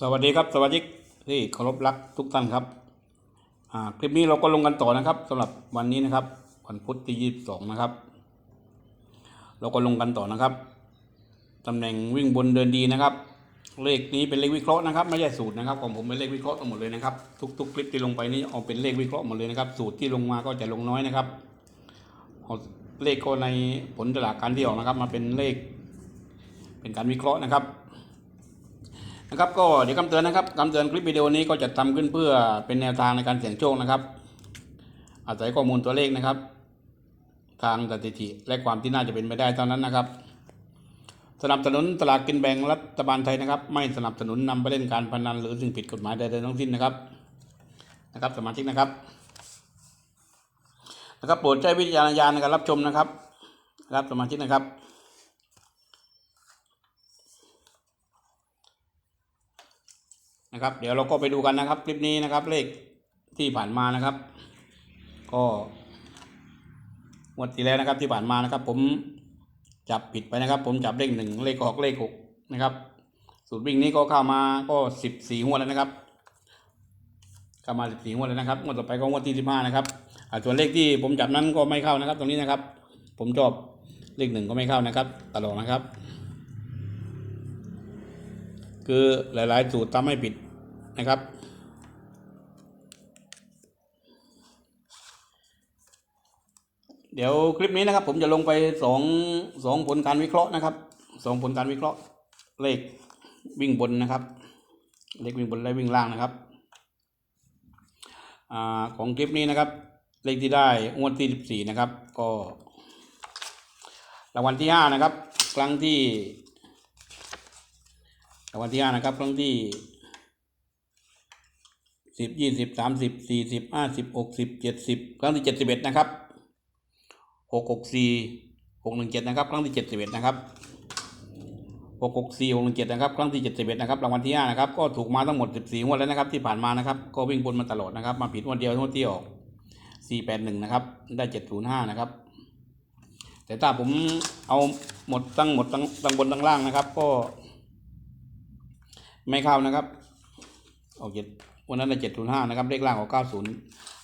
สวัสดีครับสวัสดีที่เคารพรักทุกท่านครับคลิปนี้เราก็ลงกันต่อนะครับสำหรับวันนี้นะครับวันพุธที่ยี่สิบสองนะครับ เราก็ลงกันต่อนะครับตำแหน่งวิ่งบนเดินดีนะครับ เลขนี้เป็นเลขวิเคราะห์นะครับไม่ใช่สูตรนะครับของผมเป็นเลขวิเคราะห์ทั้งหมดเลยนะครับทุกๆคลิปที่ลงไปนี่เอาเป็นเลขวิเคราะห์หมดเลยนะครับ สูตรที่ลงมาก็จะลงน้อยนะครับเอาเลขก็ในผลตลาดการที่ออกนะครับ มาเป็นเลข เป็นการวิเคราะห์นะครับ นะครับก็เดี๋ยวคำเตือนนะครับคำเตือนคลิปวิดีโอนี้ก็จะทำขึ้นเพื่อเป็นแนวทางในการเสี่ยงโชคนะครับ อาศัยข้อมูลตัวเลขนะครับ ทางสถิติและความที่น่าจะเป็นไปได้เท่านั้นนะครับ สนับสนุนตลาดกินแบ่งรัฐบาลไทยนะครับ ไม่สนับสนุนนำไปเล่นการพนันหรือสิ่งผิดกฎหมายใดๆทั้งสิ้นนะครับนะครับ สมาชิกนะครับนะครับโปรดใช้วิจารณญาณในการรับชมนะครับ รับสมาชิกนะครับ นะครับ เดี๋ยวเราก็ไปดูกันนะครับ คลิปนี้นะครับ เลขที่ผ่านมานะครับ ก็งวดที่แล้วนะครับที่ผ่านมานะครับ ผมจับผิดไปนะครับ ผมจับเลขหนึ่งเลขออกเลขหกนะครับ สูตรวิ่งนี้ก็เข้ามาก็สิบสี่งวดแล้วนะครับเข้ามาสิบสี่งวดแล้วนะครับงวดต่อไปก็งวดที่สิบห้านะครับส่วนเลขที่ผมจับนั้นก็ไม่เข้านะครับ ตรงนี้นะครับ ผมชอบเลขหนึ่งก็ไม่เข้านะครับ ตลอดนะครับ คือหลาย ๆ สูตรทำให้ผิด นะครับ เดี๋ยวคลิปนี้นะครับ ผมจะลงไปสองสองผลการวิเคราะห์นะครับสองผลการวิเคราะห์เลขวิ่งบนนะครับ เลขวิ่งบนและวิ่งล่างนะครับอของคลิปนี้นะครับ เลขที่ได้งวดที่สิบสี่นะครับ ก็รางวัลที่ห้านะครับ ครั้งที่รางวัลที่ห้านะครับ ครั้งที่ สิบยี่สิบสามสิบสี่สิบห้าสิบหกสิบเจ็ดสิบครั้งที่เจ็ดสิบเอ็ดนะครับหกหกสี่หกหนึ่งเจ็ดนะครับ ครั้งที่เจ็ดสิบเอ็ดนะครับหกหกสี่หกหนึ่งเจ็ดนะครับ ครั้งที่เจ็ดสิบเอ็ดนะครับ รางวัลที่ห้านะครับ ก็ถูกมาทั้งหมดสิบสี่งวดแล้วนะครับ ที่ผ่านมานะครับ ก็วิ่งบนมาตลอดนะครับ มาผิดงวดเดียวงวดที่ออกสี่แปดหนึ่งนะครับ ได้เจ็ดศูนย์ห้านะครับ แต่ถ้าผมเอาหมดตั้งหมดตั้งตั้งบนตั้งล่างนะครับ ก็ ไม่เข้านะครับออกเจ็ด วันนั้นได้เจ็ดศูนย์ห้านะครับ เลขล่างออกเก้าศูนย์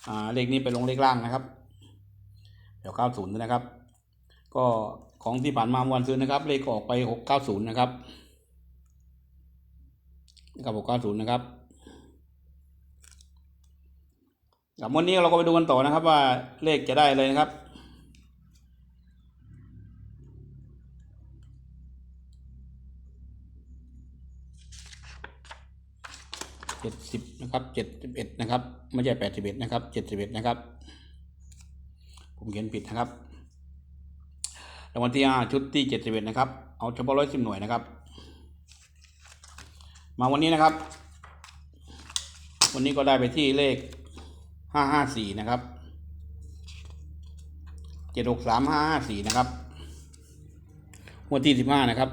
อ่า เลขนี้ไปลงเลขล่างนะครับ เดี๋ยวเก้าศูนย์นะครับ ก็ของที่ผ่านมาวันซื้อนะครับ เลขก็ออกไปหกเก้าศูนย์นะครับกับหกเก้าศูนย์นะครับกับวันนี้เราก็ไปดูกันต่อนะครับ ว่าเลขจะได้เลยนะครับ เจ็ดสิบนะครับเจ็ดสิบเอ็ดนะครับ ไม่ใช่แปดสิบเอ็ดนะครับเจ็ดสิบเอ็ดนะครับ ผมเขียนผิดนะครับรางวัลที่ห้าชุดที่เจ็ดสิบเอ็ดนะครับ เอาเฉพาะร้อยสิบหน่วยนะครับ มาวันนี้นะครับ วันนี้ก็ได้ไปที่เลขห้าห้าสี่นะครับเจ็ดหกสามห้าห้าสี่นะครับวันที่สิบห้านะครับ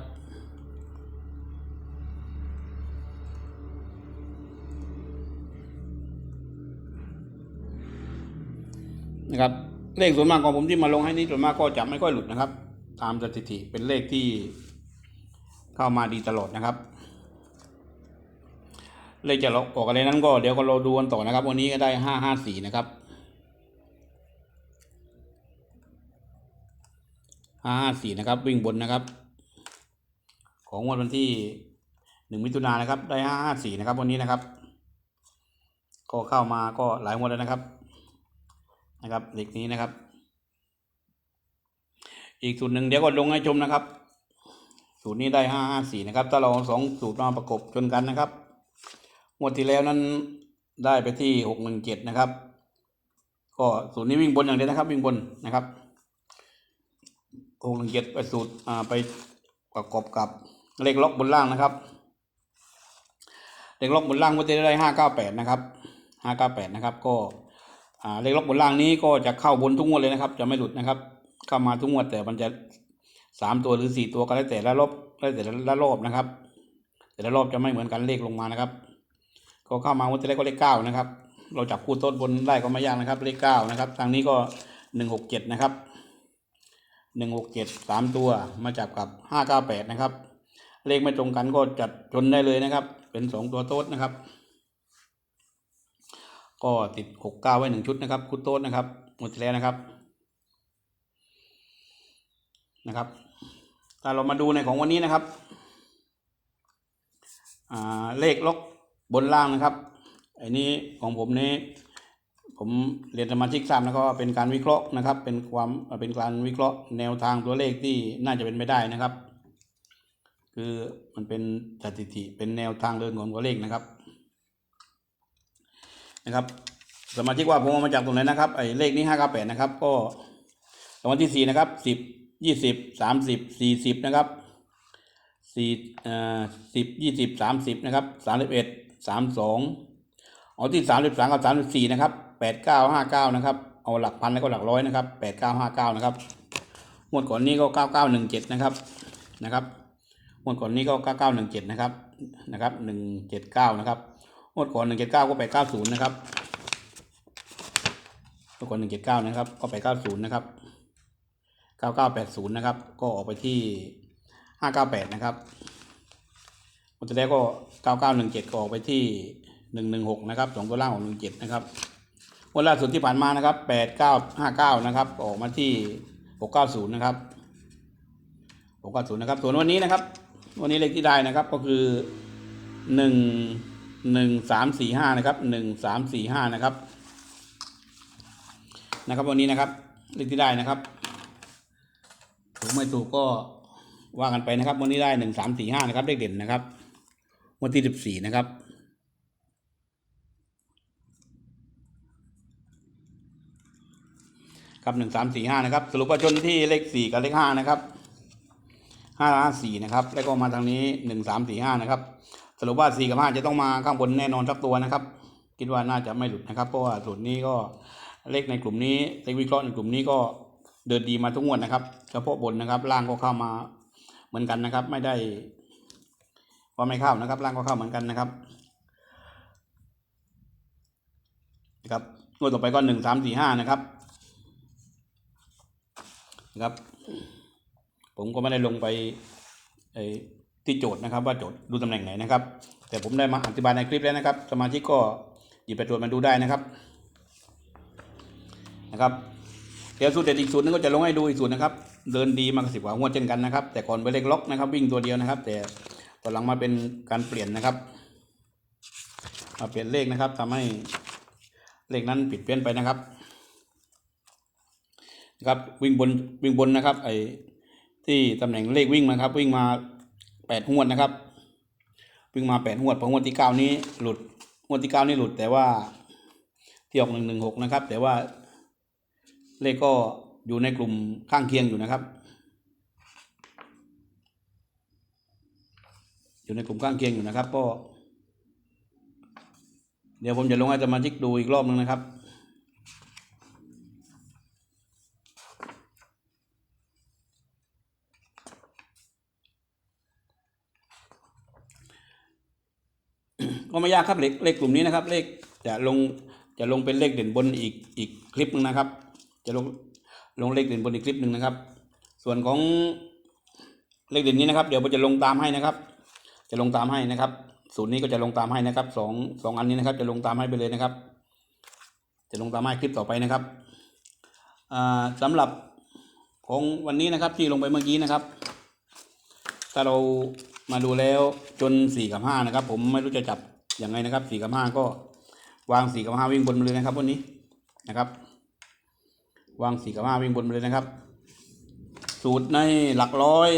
นะครับ เลขส่วนมากของผมที่มาลงให้นี่ส่วนมากก็จะไม่ค่อยหลุดนะครับ ตามสถิติเป็นเลขที่เข้ามาดีตลอดนะครับ เลขจะออกอะไรนั้นก็เดี๋ยวก็เราดูกันต่อนะครับ วันนี้ก็ได้ห้าห้าสี่นะครับห้าห้าสี่นะครับ วิ่งบนนะครับ ของงวดวันที่หนึ่งมิถุนายนนะครับ ได้ห้าห้าสี่นะครับ วันนี้นะครับ ก็เข้ามาก็หลายงวดแล้วนะครับ นะครับเด็กนี้นะครับ อีกสูตรหนึ่งเดี๋ยวก็ลงให้ชมนะครับ สูตรนี้ได้ห้าห้าสี่นะครับ ถ้าเราสองสูตรมาประกบชนกันนะครับงวดที่แล้วนั้นได้ไปที่หกหนึ่งเจ็ดนะครับ ก็สูตรนี้วิ่งบนอย่างเดียวนะครับ วิ่งบนนะครับหกหนึ่งเจ็ดไปสูตรอ่าไปประกบกับเลขล็อกบนล่างนะครับ เลขล็อกบนล่างงวดที่แล้วได้ห้าเก้าแปดนะครับห้าเก้าแปดนะครับ ก็ เลขล็อกบนล่างนี้ก็จะเข้าบนทุกงวดเลยนะครับ จะไม่หลุดนะครับ เข้ามาทุกงวดแต่มันจะสามตัวหรือสี่ตัวก็แล้วแต่ละรอบแล้วแต่ละรอบนะครับ แต่ละรอบจะไม่เหมือนกันเลขลงมานะครับ ก็เข้ามางวดที่แรกก็เลขเก้านะครับ เราจับคู่ต้นบนได้ก็ไม่ยากนะครับ เลขเก้านะครับทางนี้ก็หนึ่งหกเจ็ดนะครับหนึ่งหกเจ็ดสามตัวมาจับกับห้าเก้าแปดนะครับ เลขไม่ตรงกันก็จัดชนได้เลยนะครับ เป็นสองตัวโต๊ดนะครับ ก็ติดหกเก้าไว้หนึ่งชุดนะครับคุดโต๊ดนะครับหมดแล้วนะครับนะครับถ้าเรามาดูในของวันนี้นะครับอ่าเลขล็อกบนล่างนะครับอ้นี้ของผมนี้ผมเรียนสมาชิกทราบนะครับว่าเป็นการวิเคราะห์นะครับ เป็นความเป็นการวิเคราะห์แนวทางตัวเลขที่น่าจะเป็นไม่ได้นะครับ คือมันเป็นสถิติเป็นแนวทางเดินของตัวเลขนะครับ นะครับ สมาชิกว่าผมเอามาจากตรงไหนนะครับไอ้เลขนี้ห้าเก้าแปดนะครับ ก็รางวัลที่สี่นะครับสิบยี่สิบสามสิบสี่สิบนะครับสี่เอ่อสิบยี่สิบสามสิบนะครับสามสิบเอ็ดสามสองเอาที่สามสิบสามกับสามสิบสี่นะครับแปดเก้าห้าเก้านะครับเอาหลักพันแล้วก็หลักร้อยนะครับแปดเก้าห้าเก้านะครับงวดก่อนนี้ก็เก้าเก้าหนึ่งเจ็ดนะครับนะครับงวดก่อนนี้ก็เก้าเก้าหนึ่งเจ็ดนะครับนะครับหนึ่งเจ็ดเก้านะครับ งวดก่อนหนึ่งเจ็ดเก้าก็แปเก้าศูนย์นะครับทุกคนหนึ่งเจ็ดเก้านะครับ ก็ไปเก้าศูนย์นะครับเก้าเก้าแปดศูนย์นะครับ ก็ออกไปที่ห้าเก้าแปดนะครับวันที่แรกก็เก้าเก้าหนึ่งเจ็ดก็ออกไปที่หนึ่งหนึ่งหกนะครับสองตัวล่างของหนึ่งเจ็ดนะครับวันล่าสุดที่ผ่านมานะครับแปดเก้าห้าเก้านะครับ ออกมาที่หกเก้าศูนย์นะครับหกเก้าศูนย์นะครับ ส่วนวันนี้นะครับ วันนี้เลขที่ได้นะครับก็คือหนึ่ง หนึ่งสามสี่ห้านะครับหนึ่งสามสี่ห้านะครับ นะครับวันนี้นะครับเลขที่ได้นะครับถูกไม่ถูกก็ว่ากันไปนะครับ วันนี้ได้หนึ่งสามสี่ห้านะครับเลขเด่นนะครับ วันที่สิบสี่นะครับครับหนึ่งสามสี่ห้านะครับ สรุปว่าชนที่เลขสี่กับเลขห้านะครับห้าห้าสี่นะครับ แล้วก็มาทางนี้หนึ่งสามสี่ห้านะครับ สรุปว่าสี่กับห้าจะต้องมาข้างบนแน่นอนสักตัวนะครับ คิดว่าน่าจะไม่หลุดนะครับ เพราะว่าสูตรนี้ก็เลขในกลุ่มนี้เลขวิเคราะห์ในกลุ่มนี้ก็เดินดีมาทุกงวดนะครับ เฉพาะบนนะครับล่างก็เข้ามาเหมือนกันนะครับ ไม่ได้ว่าไม่เข้านะครับ ล่างก็เข้าเหมือนกันนะครับนะครับงวดต่อไปก็หนึ่งสามสี่ห้านะครับนะครับ ผมก็ไม่ได้ลงไปไอ ที่โจทย์นะครับว่าโจทย์ดูตำแหน่งไหนนะครับ แต่ผมได้มาอธิบายในคลิปแล้วนะครับ สมาชิกก็หยิบไปตรวจมาดูได้นะครับนะครับเดี๋ยวสูตรเด็ดอีกสูตรนึงก็จะลงให้ดูอีกสูตรนะครับ เดินดีมากสิบกว่างวดเช่นกันนะครับ แต่ก่อนไปนเลขล็อกนะครับ วิ่งตัวเดียวนะครับ แต่ตอนหลังมาเป็นการเปลี่ยนนะครับมาเปลี่ยนเลขนะครับทำให้เลขนั้นผิดเพี้ยนไปนะครับนะครับวิ่งบนวิ่งบนนะครับไอ้ที่ตำแหน่งเลขวิ่งมาครับ วิ่งมา แปดงวดนะครับวิ่งมาแปดงวดพองวดที่เก้านี้หลุดงวดที่เก้านี้หลุด แต่ว่าที่ออกหนึ่งหนึ่งหกนะครับ แต่ว่าเลขก็อยู่ในกลุ่มข้างเคียงอยู่นะครับ อยู่ในกลุ่มข้างเคียงอยู่นะครับก็เดี๋ยวผมจะลงให้สมาชิกดูอีกรอบนึงนะครับ ก็ไม่ยากครับเลขเลขกลุ่มนี้นะครับ เลขจะลงจะลงเป็นเลขเด่นบนอีกอีกคลิปหนึงนะครับ จะลงลงเลขเด่นบนอีกคลิปหนึ่งนะครับ ส่วนของเลขเด่นนี้นะครับ เดี๋ยวผมจะลงตามให้นะครับ จะลงตามให้นะครับสูตรนี้ก็จะลงตามให้นะครับสองสองอันนี้นะครับ จะลงตามให้ไปเลยนะครับ จะลงตามให้คลิปต่อไปนะครับอ่าสำหรับของวันนี้นะครับที่ลงไปเมื่อกี้นะครับ ถ้าเรามาดูแล้วจนสี่กับห้านะครับ ผมไม่รู้จะจับ ยังไงนะครับสี่กับห้าก็วางสี่กับห้าวิ่งบนมาเลยนะครับวันนี้นะครับ วางสี่กับห้าวิ่งบนมาเลยนะครับ สูตรในหลักร้อย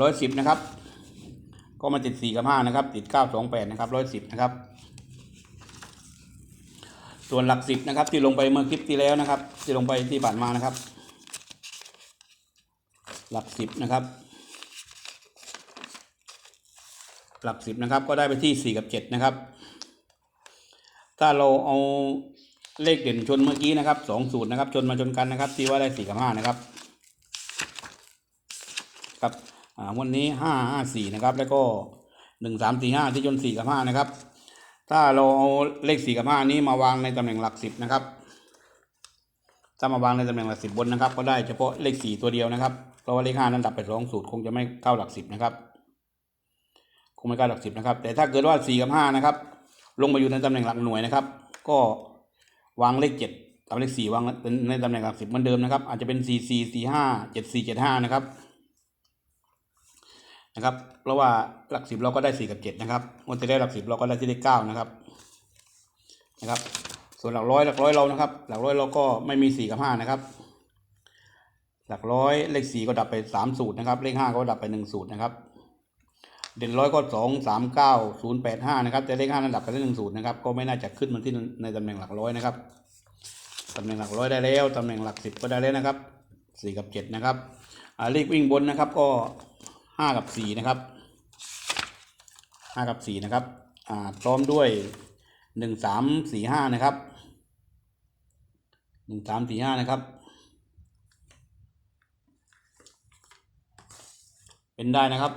ร้อยสิบนะครับ ก็มาติดสี่กับห้านะครับ ติดเก้าสองแปดนะครับร้อยสิบนะครับ ส่วนหลักสิบนะครับ ที่ลงไปเมื่อคลิปที่แล้วนะครับ ที่ลงไปที่ผ่านมานะครับ หลักสิบนะครับ หลักสิบนะครับ ก็ได้ไปที่สี่กับเจ็ดนะครับ ถ้าเราเอาเลขเด่นชนเมื่อกี้นะครับสองสูตรนะครับ ชนมาชนกันนะครับที่ว่าได้สี่กับห้านะครับ ครับวันนี้ห้าห้าสี่นะครับ แล้วก็หนึ่งสามสี่ห้าที่ชนสี่กับห้านะครับ ถ้าเราเอาเลขสี่กับห้านี้มาวางในตำแหน่งหลักสิบนะครับถ้ามาวางในตำแหน่งหลักสิบบนนะครับ ก็ได้เฉพาะเลขสี่ตัวเดียวนะครับเพราะว่าเลขห้านั้นดับไปสองสูตรคงจะไม่เข้าหลักสิบนะครับ คงไม่เข้าหลักสิบนะครับ แต่ถ้าเกิดว่าสี่กับห้านะครับ ลงมาอยู่ในตำแหน่งหลักหน่วยนะครับ ก็วางเลขเจ็ดกับเลขสี่วางในตำแหน่งหลักสิบเหมือนเดิมนะครับ อาจจะเป็นสี่สี่สี่ห้าเจ็ดสี่เจ็ดห้านะครับนะครับ เพราะว่าหลักสิบเราก็ได้สี่กับเจ็ดนะครับวันที่ได้หลักสิบเราก็ได้ที่เลขเก้านะครับนะครับ ส่วนหลักร้อยหลักร้อยเรานะครับ หลักร้อยเราก็ไม่มีสี่กับห้านะครับ หลักร้อยเลขสี่ก็ดับไปสามสูตรนะครับ เลขห้าก็ดับไปหนึ่งสูตรนะครับ เด่นร้อยก็สองสามเก้าศูนย์แปดห้านะครับแต่เลขห้านั้นดับไปได้หนึ่งสูตรนะครับก็ไม่น่าจะขึ้นมาที่ในตำแหน่งหลักร้อยนะครับตำแหน่งหลักร้อยได้แล้วตำแหน่งหลักสิบก็ได้แล้วนะครับสี่กับเจ็ดนะครับอ่าเลขวิ่งบนนะครับก็ห้ากับสี่นะครับห้ากับสี่นะครับอ่าพร้อมด้วยหนึ่งสามสี่ห้านะครับหนึ่งสามสี่ห้านะครับ เป็นได้นะครับ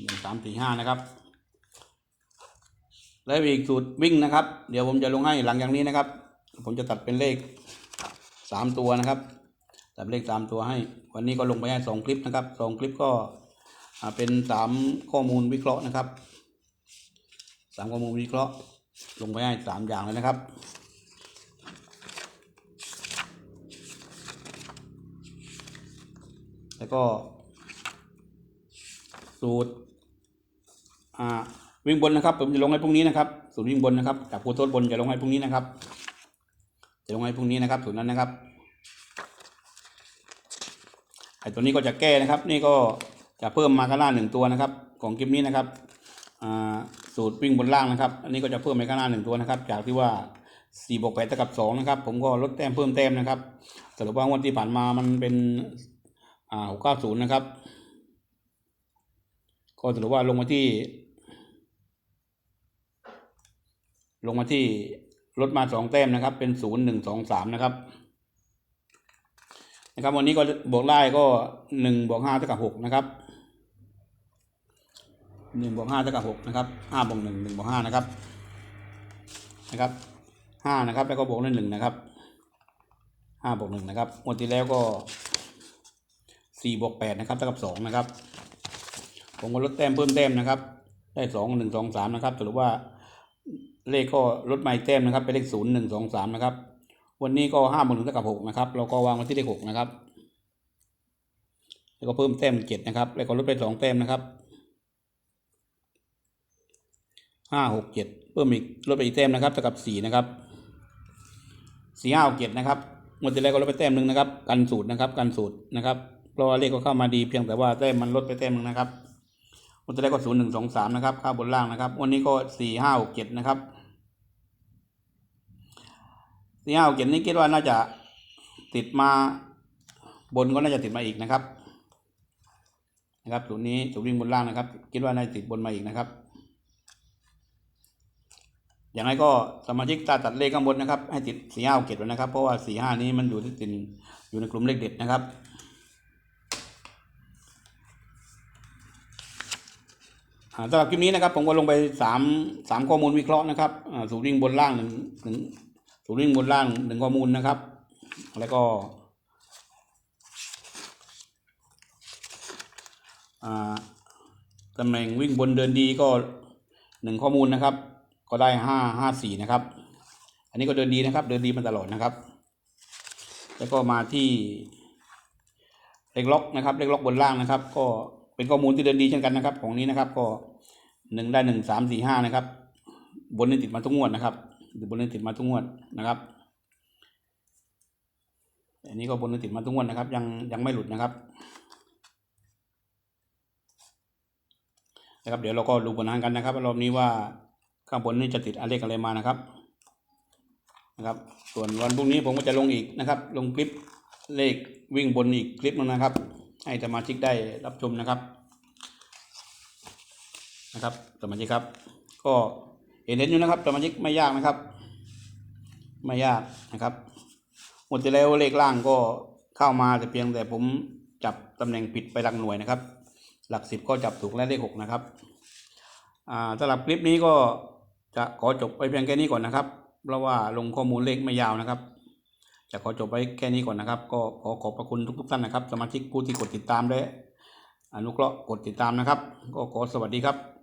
หนึ่งสามสี่ห้านะครับ แล้วอีกสูตรวิ่งนะครับ เดี๋ยวผมจะลงให้หลังจากนี้นะครับ ผมจะตัดเป็นเลขสามตัวนะครับ ตัดเลขสามตัวให้ วันนี้ก็ลงไปให้สองคลิปนะครับสองคลิปก็เป็นสามข้อมูลวิเคราะห์นะครับสามข้อมูลวิเคราะห์ ลงไปให้สามอย่างเลยนะครับแล้วก็ สูตรอ่าวิ่งบนนะครับ ผมจะลงให้พรุ่งนี้นะครับ สูตรวิ่งบนนะครับจากโพธิ์โทษบนจะลงให้พรุ่งนี้นะครับ จะลงให้พรุ่งนี้นะครับสูตรนั้นนะครับไอตัวนี้ก็จะแก้นะครับ นี่ก็จะเพิ่มมาข้างหน้าหนึ่งตัวนะครับ ของคลิปนี้นะครับสูตรวิ่งบนล่างนะครับ อันนี้ก็จะเพิ่มไปข้างหน้าหนึ่งตัวนะครับ จากที่ว่าสี่บวกแปดเท่ากับสองนะครับ ผมก็ลดแต้มเพิ่มแต้มนะครับสรุปว่างวดที่ผ่านมามันเป็นหกเก้าศูนย์นะครับ ก็ถือว่าลงมาที่ ลงมาที่ลดมาสองแต้มนะครับ เป็นศูนย์หนึ่งสองสามนะครับ นะครับ วันนี้ก็บวกได้ก็หนึ่งบวกห้าเท่ากับหกนะครับหนึ่งบวกห้าเท่ากับหกนะครับห้าบวกหนึ่งหนึ่งบวกห้านะครับ นะครับห้านะครับ แล้วก็บวกด้วยหนึ่งนะครับห้าบวกหนึ่งนะครับงวดที่แล้วก็สี่บวกแปดนะครับเท่ากับสองนะครับ ผมก็ลดแต้มเพิ่มแต้มนะครับ ได้สองหนึ่งสองสามนะครับสรุปว่าเลขก็ลดมาอีกแต้มนะครับ เป็นเลขศูนย์หนึ่งสองสามนะครับ วันนี้ก็ห้าบวกหนึ่งเท่ากับหกนะครับ เราก็วางไว้ที่เลขหกนะครับ แล้วก็เพิ่มแต้มเจ็ดนะครับ แล้วก็ลดไปสองแต้มนะครับห้าหกเจ็ดเพิ่มอีกลดไปอีกแต้มนะครับเท่ากับสี่นะครับสี่ห้าหกเจ็ดนะครับงวดที่แล้วก็ลดไปแต้มหนึ่งนะครับ กันสูตรนะครับ กันสูตรนะครับ เพราะว่าเลขก็เข้ามาดีเพียงแต่ว่าแต้มมันลดไปแต้มหนึงนะครับ วันที่แรกก็ศูนย์หนึ่งสองสามนะครับค่าบนล่างนะครับวันนี้ก็สี่ห้าหกเจ็ดนะครับสี่ห้าหกเจ็ดนี้คิดว่าน่าจะติดมาบนก็น่าจะติดมาอีกนะครับ นะครับสูตรนี้สูตรวิ่งบนล่างนะครับ คิดว่าน่าจะติดบนมาอีกนะครับ อย่างไรก็สมาชิกตาตัดเลขข้างบนนะครับ ให้ติดสี่ห้าหกเจ็ดไว้นะครับ เพราะว่าสี่ห้านี้มันอยู่ที่ติดอยู่ในกลุ่มเลขเด็ดนะครับ อ่า สำหรับคลิปนี้นะครับผมก็ลงไปสามสามข้อมูลวิเคราะห์นะครับอ่าสูตรวิ่งบนล่างหนึ่งหนึ่งสูตรวิ่งบนล่างหนึ่งข้อมูลนะครับ แล้วก็อ่าตำแหน่งวิ่งบนเดินดีก็หนึ่งข้อมูลนะครับ ก็ได้ห้าห้าสี่นะครับ อันนี้ก็เดินดีนะครับ เดินดีมาตลอดนะครับ แล้วก็มาที่เลขล็อกนะครับ เลขล็อกบนล่างนะครับ ก็ เป็นข้อมูลที่เดินดีเช่นกันนะครับ ของนี้นะครับ ก็หนึ่งได้หนึ่งสามสี่ห้านะครับ บนนี้ติดมาทุกงวดนะครับบนนี้ติดมาทุกงวดนะครับ อันนี้ก็บนนี้ติดมาทุกงวดนะครับ ยังยังไม่หลุดนะครับนะครับ เดี๋ยวเราก็ดูผลงานกันนะครับรอบนี้ว่าข้างบนนี้จะติดอะไรอะไรมานะครับนะครับ ส่วนวันพรุ่งนี้ผมก็จะลงอีกนะครับ ลงคลิปเลขวิ่งบนอีกคลิปหนึงนะครับ ให้สมาชิกได้รับชมนะครับนะครับสมาชิกครับ ก็เห็นเห็นอยู่นะครับสมาชิกไม่ยากนะครับ ไม่ยากนะครับหมดที่แล้วเลขล่างก็เข้ามาแต่เพียงแต่ผมจับตำแหน่งผิดไปหลักหน่วยนะครับ หลักสิบก็จับถูกและเลขหกนะครับอ่าสำหรับคลิปนี้ก็จะขอจบไปเพียงแค่นี้ก่อนนะครับ เพราะว่าลงข้อมูลเลขไม่ยาวนะครับ จะขอจบไว้แค่นี้ก่อนนะครับ ก็ขอขอบพระคุณทุกๆท่านนะครับ สมาชิกผู้ที่กดติดตามและอนุเคราะห์กดติดตามนะครับ ก็ขอสวัสดีครับ